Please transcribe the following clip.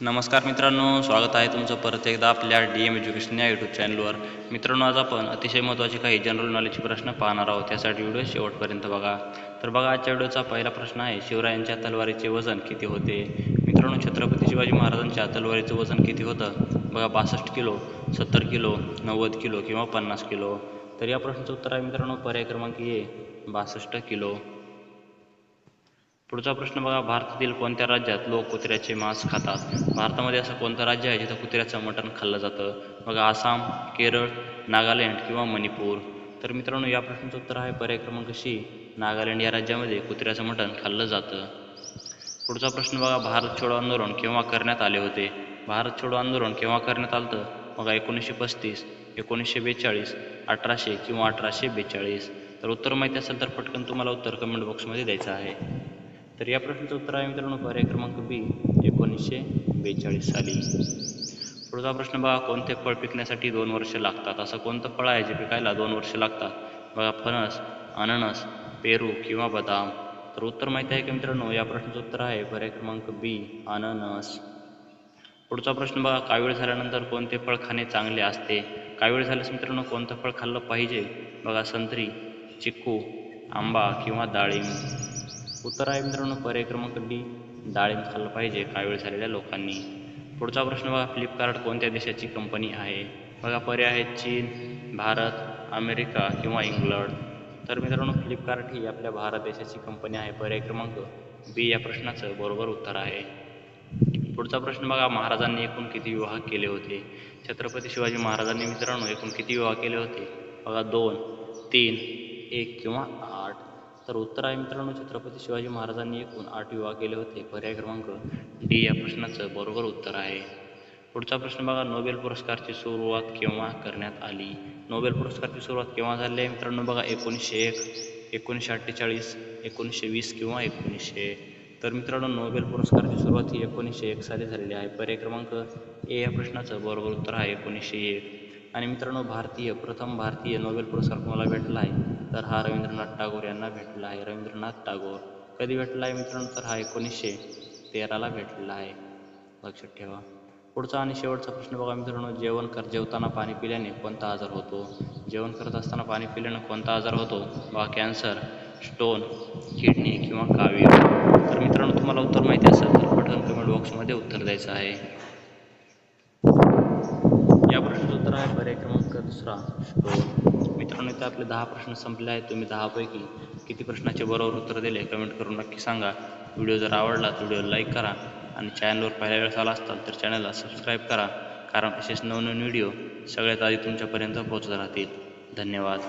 नमस्कार मित्रांनो स्वागत आहे तुमचं परत एकदा आपल्या डी एम एज्युकेशन या यूट्यूब चॅनलवर मित्रांनो आज आपण अतिशय महत्त्वाचे काही जनरल नॉलेजचे प्रश्न पाहणार आहोत. त्यासाठी व्हिडिओ शेवटपर्यंत बघा. तर बघा आजच्या व्हिडिओचा पहिला प्रश्न आहे शिवरायांच्या तलवारीचे वजन किती होते? मित्रांनो छत्रपती शिवाजी महाराजांच्या तलवारीचं वजन किती होतं? बघा बासष्ट किलो सत्तर किलो नव्वद किलो किंवा पन्नास किलो. तर या प्रश्नाचं उत्तर आहे मित्रांनो पर्याय क्रमांक ए बासष्ट किलो. पुढचा प्रश्न बघा भारतातील कोणत्या राज्यात लोक कुत्र्याचे मांस खातात? भारतामध्ये असं कोणतं राज्य आहे जिथं कुत्र्याचं मटण खाल्लं जातं? बघा आसाम केरळ नागालँड किंवा मणिपूर. तर मित्रांनो या प्रश्नाचं उत्तर आहे पर्याय क्रमांक सी नागालँड या राज्यामध्ये कुत्र्याचं मटण खाल्लं जातं. पुढचा प्रश्न बघा भारत छोडो आंदोलन केव्हा करण्यात आले होते? भारत छोडो आंदोलन केव्हा करण्यात आलं बघा एकोणीसशे पस्तीस एकोणीसशे बेचाळीस अठराशे किंवा अठराशे बेचाळीस. तर उत्तर माहिती असेल तर पटकन तुम्हाला उत्तर कमेंट बॉक्समध्ये द्यायचं आहे. तर या प्रश्नाचं उत्तर आहे मित्रांनो पर्याय क्रमांक बी एकोणीसशे बेचाळीस साली. पुढचा प्रश्न बघा कोणते फळ पिकण्यासाठी दोन वर्ष लागतात? असं कोणतं फळ आहे जे पिकायला दोन वर्ष लागतात? बघा फणस अननस पेरू किंवा बदाम. तर उत्तर माहिती आहे का मित्रांनो? या प्रश्नाचं उत्तर आहे पर्याय क्रमांक बी अननस. पुढचा प्रश्न बघा कावीळ झाल्यानंतर कोणते फळ खाणे चांगले असते? कावीळ झाल्यास मित्रांनो कोणतं फळ खाल्लं पाहिजे? बघा संत्री चिक्कू आंबा किंवा डाळिंब. उत्तर आहे मित्रांनो पर्याय क्रमांक डी डाळिंब खाल्लं पाहिजे. कावीळ झालेल्या लोकांनी. पुढचा प्रश्न बघा फ्लिपकार्ट कोणत्या देशाची कंपनी आहे? बघा पर्याय आहेत चीन भारत अमेरिका किंवा इंग्लंड. तर मित्रांनो फ्लिपकार्ट ही आपल्या भारत देशाची कंपनी आहे. पर्याय क्रमांक बी या प्रश्नाचं बरोबर उत्तर आहे. पुढचा प्रश्न बघा महाराजांनी एकूण किती विवाह केले होते? छत्रपती शिवाजी महाराजांनी मित्रांनो एकूण किती विवाह केले होते? बघा दोन तीन एक किंवा आठ तर उत्तर आहे मित्रांनो छत्रपती शिवाजी महाराजांनी एकूण आठ विवाह केले होते. पर्याय क्रमांक डी या प्रश्नाचं बरोबर उत्तर आहे. पुढचा प्रश्न बघा. नोबेल पुरस्कारची सुरुवात केव्हा करण्यात आली? नोबेल पुरस्कारची सुरुवात केव्हा झाली आहे? मित्रांनो बघा एकोणीसशे एक एकोणीसशे अठ्ठेचाळीस एकोणीसशे वीस किंवा एकोणीसशे. तर मित्रांनो नोबेल पुरस्काराची सुरुवात ही एकोणीसशे एक साली झालेली आहे. पर्याय क्रमांक ए या प्रश्नाचं बरोबर उत्तर आहे एकोणीसशे एक. आणि मित्रांनो भारतीय प्रथम भारतीय नोबेल पुरस्कार कोणाला भेटला आहे? तर हा रवींद्रनाथ टागोर यांना भेटला आहे. रवींद्रनाथ टागोर कधी भेटला आहे मित्रांनो? तर हा एकोणीसशे तेराला भेटलेला आहे. लक्षात ठेवा. पुढचा आणि शेवटचा प्रश्न बघा मित्रांनो. जेवण कर जेवताना पाणी पिल्याने कोणता आजार होतो? जेवण करत असताना पाणी पिल्याने कोणता आजार होतो? बघा कॅन्सर स्टोन किडनी किंवा कावीळ. तर मित्रांनो तुम्हाला उत्तर माहिती असेल तर पटकन कमेंट बॉक्समध्ये उत्तर द्यायचं आहे. या प्रश्नाचं उत्तर आहे पर्याय क्रमांक दुसरा स्टोन. मित्रांनो इथे आपले दहा प्रश्न संपले आहेत. तुम्ही दहापैकी किती प्रश्नाचे बरोबर उत्तर दिले कमेंट करून नक्की सांगा. व्हिडिओ जर आवडला तर व्हिडिओ लाईक करा आणि चॅनलवर पहिल्या वेळेस आला असताल तर चॅनलला सबस्क्राईब करा. कारण असेच नवनवीन व्हिडिओ सगळ्यात आधी तुमच्यापर्यंत पोहोचत राहतील. धन्यवाद.